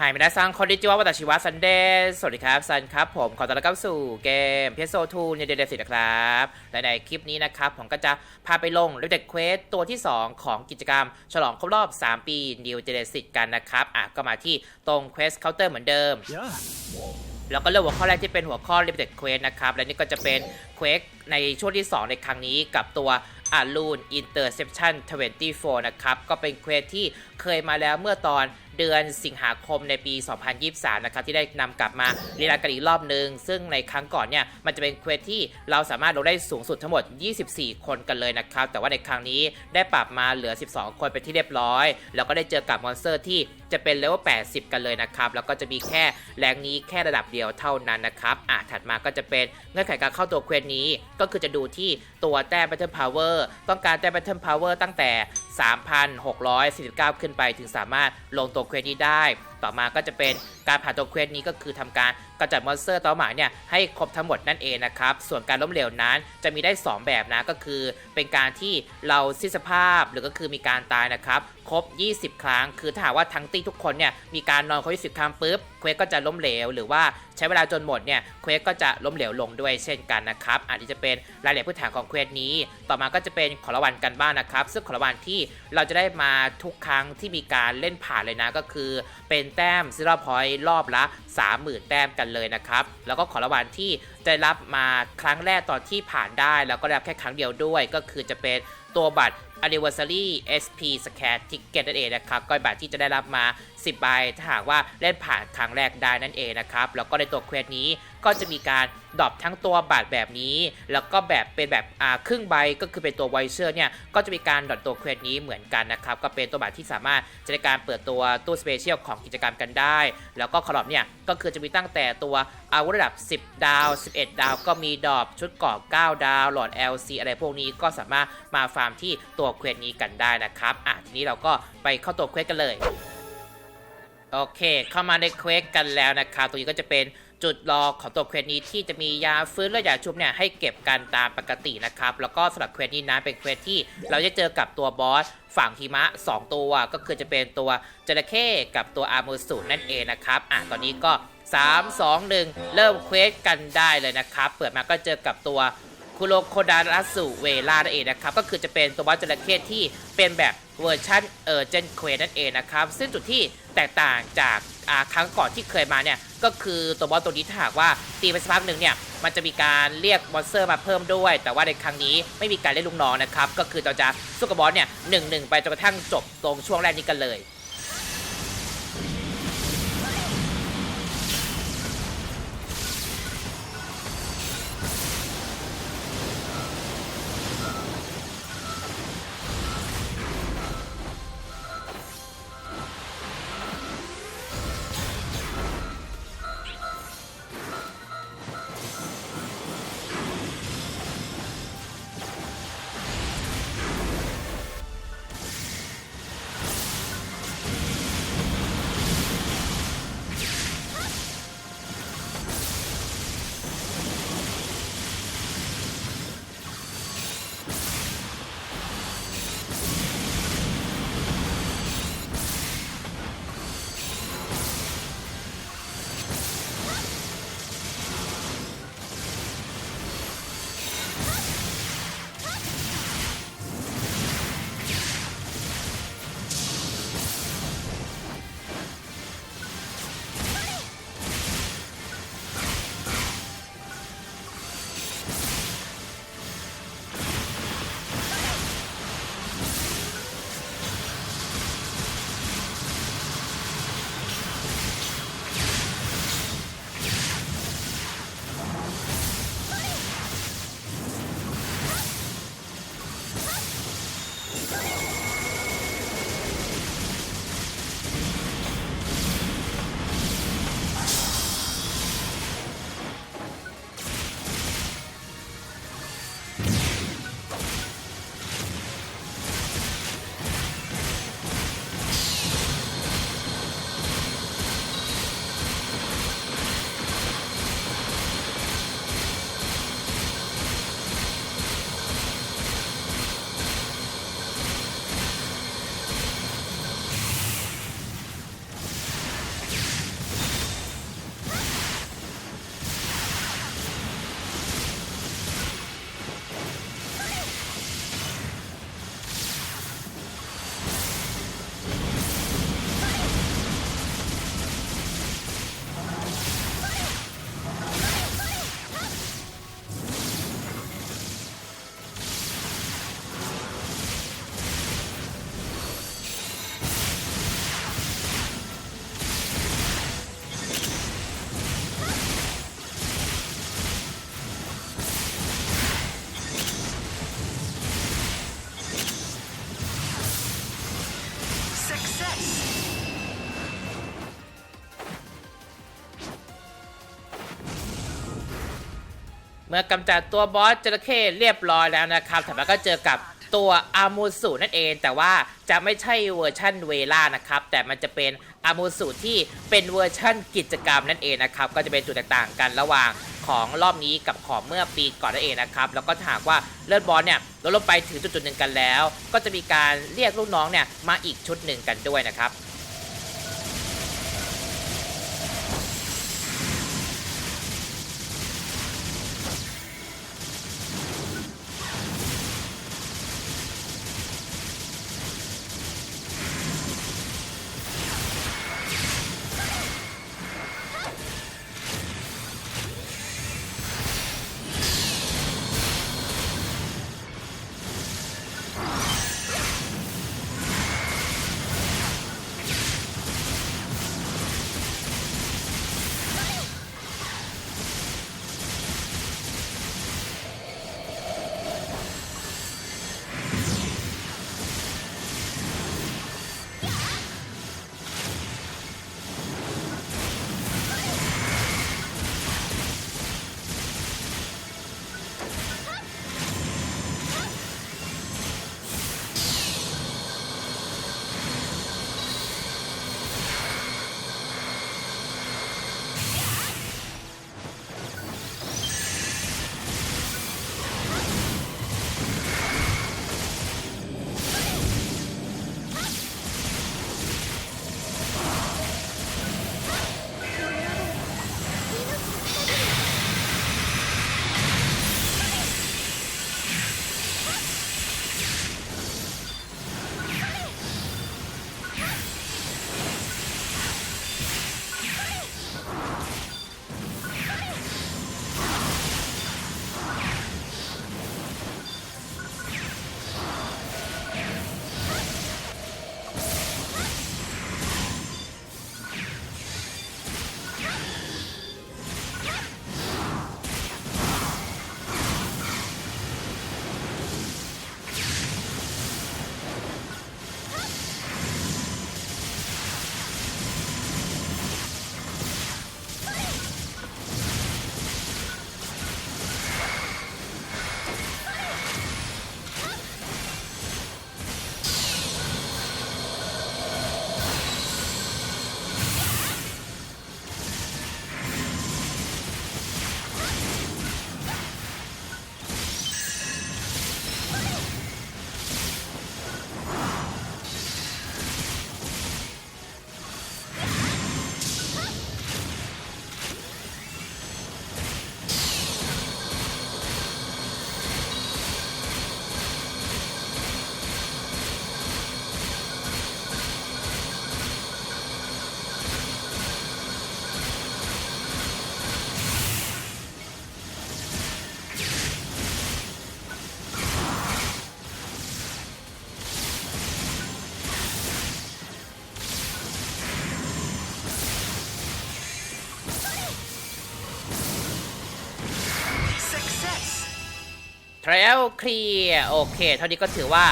หายไม่ได้สร้างคอนดิจิวะวัตชิวะซันเดย์สวัสดีครับซันครับผมขอต้อนรับเข้าสู่เกมเพโซทูในเดนสินะครับและในคลิปนี้นะครับผมก็จะพาไปลงเร d เด q เควสตัวที่ 2 ของกิจกรรม ฉลองครบรอบ 3 ปี New Genesis กันนะครับอะก็มาที่ตรงเควสเคาน์เตอร์เหมือนเดิม Yeah. แล้วก็เริ่มหัวข้อแรกที่เป็นหัวข้อ Limited Quest นะครับและนี่ก็จะเป็นเควสในช่วงที่ 2 ในครั้งนี้กับตัว a r u n Interception 24นะครับก็เป็นเควสที่เคยมาแล้วเมื่อตอน เดือนสิงหาคมในปี 2023 นะครับที่ได้นำกลับมาเรียนกันอีกรอบนึงซึ่งในครั้งก่อนเนี่ยมันจะเป็นเควสที่เราสามารถลงได้สูงสุดทั้งหมด 24 คนกันเลยนะครับ แต่ว่าในครั้งนี้ได้ปรับมาเหลือ 12 คนเป็นที่เรียบร้อย แล้วก็ได้เจอกับมอนสเตอร์ที่จะเป็นเลเวล 80 กันเลยนะครับ แล้วก็จะมีแค่แรงนี้แค่ระดับเดียวเท่านั้นนะครับอะถัดมาก็จะเป็นเงื่อนไขการเข้าตัวเควสนี้ ก็คือจะดูที่ตัวแต้ม Battle Power ต้องการแต้ม Battle Power ตั้งแต่ 3,649 ขึ้นไปถึงสามารถลงตัวเควสนี้ได้ ต่อมาก็จะเป็นการผ่านตัวเควสนี้ก็คือทำการกำจัดมอนสเตอร์ตัวหมายเนี่ยให้ครบทั้งหมดนั่นเองนะครับ ส่วนการล้มเหลวนั้นจะมีได้ 2 แบบนะก็คือ เป็นการที่เราสิ้นสภาพหรือก็คือมีการตายนะครับ ครบ 20 ครั้ง คือถ้าหากว่าทั้งตีทุกคนเนี่ยมีการนอนครบ20 ครั้งปุ๊บเควสก็จะล้มเหลว หรือว่าใช้เวลาจนหมดเนี่ยเควสก็จะล้มเหลวลงด้วยเช่นกันนะครับอันนี้จะเป็นรายละเอียดพื้นฐานของเควสนี้ ต่อมาก็จะเป็นขอรางวัลกันบ้างนะครับ ซึ่งขอรางวัลที่เราจะได้มาทุกครั้งที่มีการเล่นผ่านเลยนะก็คือ เป็นแต้มซิลพอยต์รอบละ 30,000 แต้มกันเลยนะครับ แล้วก็ของรางวัลที่จะได้รับมาครั้งแรกตอนที่ผ่านได้ แล้วก็ได้รับแค่ครั้งเดียวด้วย ก็คือจะเป็นตัวบัตร Anniversary SP Scan Ticket นั่นเองนะครับก็บัตรที่จะได้รับมา 10 ใบถ้าหากว่าเล่นผ่านครั้งแรกได้นั่นเองนะครับแล้วก็ในตัวเควสนี้ก็จะมีการดรอปทั้งตัวบัตรแบบนี้ แล้วก็แบบเป็นแบบอ่าครึ่งใบก็คือเป็นตัวไวเชอร์เนี่ยก็จะมีการดรอปตัวเควสนี้เหมือนกันนะครับก็เป็นตัวบัตรที่สามารถจะในการเปิดตัวตู้สเปเชียลของกิจกรรมกันได้ แล้วก็คอร์บเนี่ยก็คือจะมีตั้งแต่ตัวอาวุธระดับ 10 ดาว 11 ดาว ก็มีดรอปชุดเกาะ9ดาว หลอด LC อะไรพวกนี้ก็สามารถมาฟาร์มที่ตัวเควสนี้กันได้นะครับอะทีนี้เราก็ไปเข้าตัวเควสกันเลยโอเค เข้ามาในเควสกันแล้วนะครับตรงนี้ก็จะเป็นจุดรอของตัวเควสนี้ที่จะมียาฟื้นและยาชุบเนี่ยให้เก็บกันตามปกตินะครับ แล้วก็สำหรับเควสนี้นะเป็นเควสที่เราจะเจอกับตัวบอสฝั่งหิมะ 2 ตัว ก็คือจะเป็นตัวจระเข้กับตัวอาร์มูสูนั่นเองนะครับอะตอนนี้ก็ 3 2 1 เริ่มเควสกันได้เลยนะครับ เปิดมาก็เจอกับตัว คุโรโคดารัสุเวลานั่นเองนะครับ ก็คือจะเป็นตัวบอสจระเข้ที่เป็นแบบเวอร์ชันเออเจนเควนั่นเองนะครับ ซึ่งจุดที่แตกต่างจากครั้งก่อนที่เคยมาเนี่ยก็คือตัวบอสตัวนี้ถ้าหากว่าตีไปสักพักหนึ่งเนี่ยมันจะมีการเรียกมอนสเตอร์มาเพิ่มด้วย แต่ว่าในครั้งนี้ไม่มีการเล่นลูกน้องนะครับก็คือเราจะสู้กับบอสเนี่ยหนึ่งหนึ่งไปจนกระทั่งจบตรงช่วงแรกนี้กันเลย มื่อกำจัดตัวบอสจระเข้เรียบร้อยแล้วนะครับถัดมาก็เจอกับตัวอามูสุนั่นเอง แต่ว่าจะไม่ใช่เวอร์ชั่นเวล่านะครับ แต่มันจะเป็นอามูสุที่เป็นเวอร์ชั่นกิจกรรมนั่นเองนะครับ ก็จะเป็นจุดต่างกันระหว่างของรอบนี้กับของเมื่อปีก่อนนั่นเองนะครับ แล้วก็ถ้ากว่าเลือดบอสเนี่ยลดลงไปถึงจุดๆหนึ่งกันแล้ว ก็จะมีการเรียกลูกน้องเนี่ยมาอีกชุดหนึ่งกันด้วยนะครับ ทรลเคลียร์โอเค เท่านี้ก็ถือว่า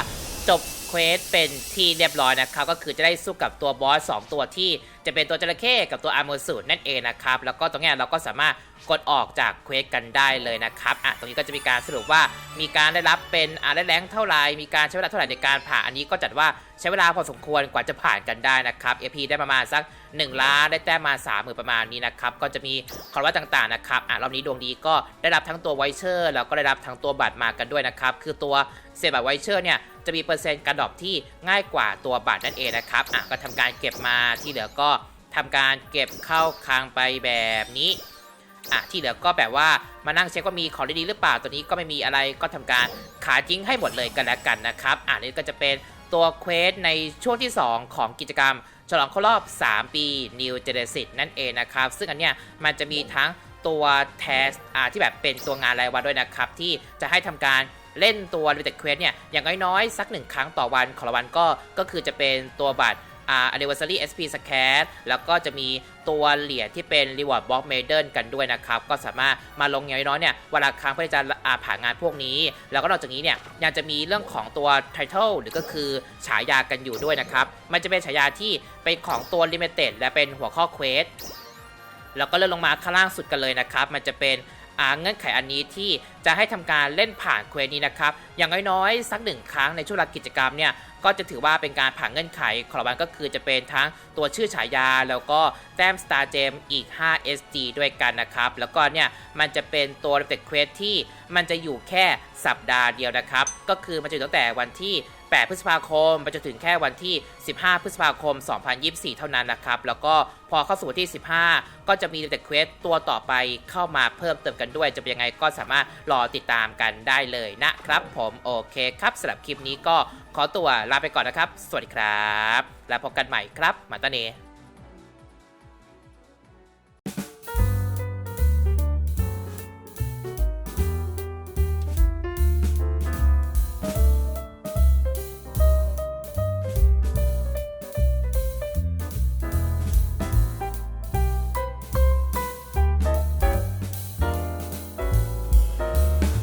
จบเควสเป็นที่เรียบร้อยนะครับ ก็คือจะได้สู้กับตัวบอส2ตัวที่ จะเป็นตัวจระเข้กับตัวอาร์มอสูตนั่นเองนะครับ แล้วก็ตรงนี้เราก็สามารถกดออกจากเควสกันได้เลยนะครับอะตรงนี้ก็จะมีการสรุปว่ามีการได้รับเป็นอาได้แรงเท่าไหร่มีการใช้เวลาเท่าไหร่ในการผ่านอันนี้ก็จัดว่าใช้เวลาพอสมควรกว่าจะผ่านกันได้นะครับ AP ได้ประมาณสัก 1 ล้านได้แต้มมา3 0,000ประมาณนี้นะครับก็จะมีคอร์วัตต่างๆนะครับอะรอบนี้ดวงดีก็ได้รับทั้งตัวไวเชอร์แล้วก็ได้รับทั้งตัวบัตรมากันด้วยนะครับคือตัวเซบัตไวเชอร์เนี่ยจะมีเปอร์เซ็นต์การดรอปที่ง่ายกว่าตัวบัตรนั่นเองนะครับอะก็ทำการเก็บมาที่เหลือก็ ทำการเก็บเข้าคลังไปแบบนี้อะที่เหลือก็แบบว่ามานั่งเช็คว่ามีของดีๆหรือเปล่าตัวนี้ก็ไม่มีอะไรก็ทำการขาทิ้งให้หมดเลยกันแล้วกันนะครับอะนี่ก็จะเป็นตัวเควสในช่วงที่ 2 ของกิจกรรม ฉลองครบรอบ 3 ปี New Genesis นั่นเองนะครับ ซึ่งอันเนี้ยมันจะมีทั้งตัวแทสอ่าที่แบบเป็นตัวงานรายวันด้วยนะครับ ที่จะให้ทำการเล่นตัว Limited Quest เนี่ยอย่างน้อยๆ สักหนึ่งครั้งต่อวันของรางวัลก็ก็คือจะเป็นตัวบัตร อ่า anniversary SP scan แล้วก็จะมีตัวเหรียญที่เป็น reward box medal กันด้วยนะครับ ก็สามารถมาลงอย่างน้อยเนี่ยเวลาครั้งเพื่อจะอาผ่านงานพวกนี้ แล้วก็นอกจากนี้เนี่ยยังจะมีเรื่องของตัว title หรือก็คือฉายากันอยู่ด้วยนะครับ มันจะเป็นฉายาที่เป็นของตัว limited และเป็นหัวข้อ quest แล้วก็เลื่อนลงมาข้างล่างสุดกันเลยนะครับ มันจะเป็นเงื่อนไขอันนี้ที่ จะให้ทำการเล่นผ่านเควสนี้นะครับ อย่างน้อยๆ สักหนึ่งครั้งในช่วงเวลากิจกรรมเนี่ยก็จะถือว่าเป็นการผ่านเงื่อนไขของรางวัลก็คือจะเป็นทั้งตัวชื่อฉายา แล้วก็แต้ม Star Gem อีก 5 SG ด้วยกันนะครับ แล้วก็เนี่ย มันจะเป็นตัว Reflect Quest ที่มันจะอยู่แค่สัปดาห์เดียวนะครับ ก็คือมันจะอยู่ตั้งแต่วันที่ 8 พฤษภาคมไปจนถึงแค่วันที่ 15 พฤษภาคม 2024 เท่านั้นนะครับ แล้วก็พอเข้าสู่วันที่ 15 ก็จะมี Reflect Quest ตัวต่อไปเข้ามาเพิ่มเติมกันด้วย จะเป็นยังไงก็สามารถรอติดตามกันได้เลยนะครับ ผมโอเคครับสำหรับคลิปนี้ก็ขอตัวลาไปก่อนนะครับ สวัสดีครับ แล้วพบกันใหม่ครับมาตาเน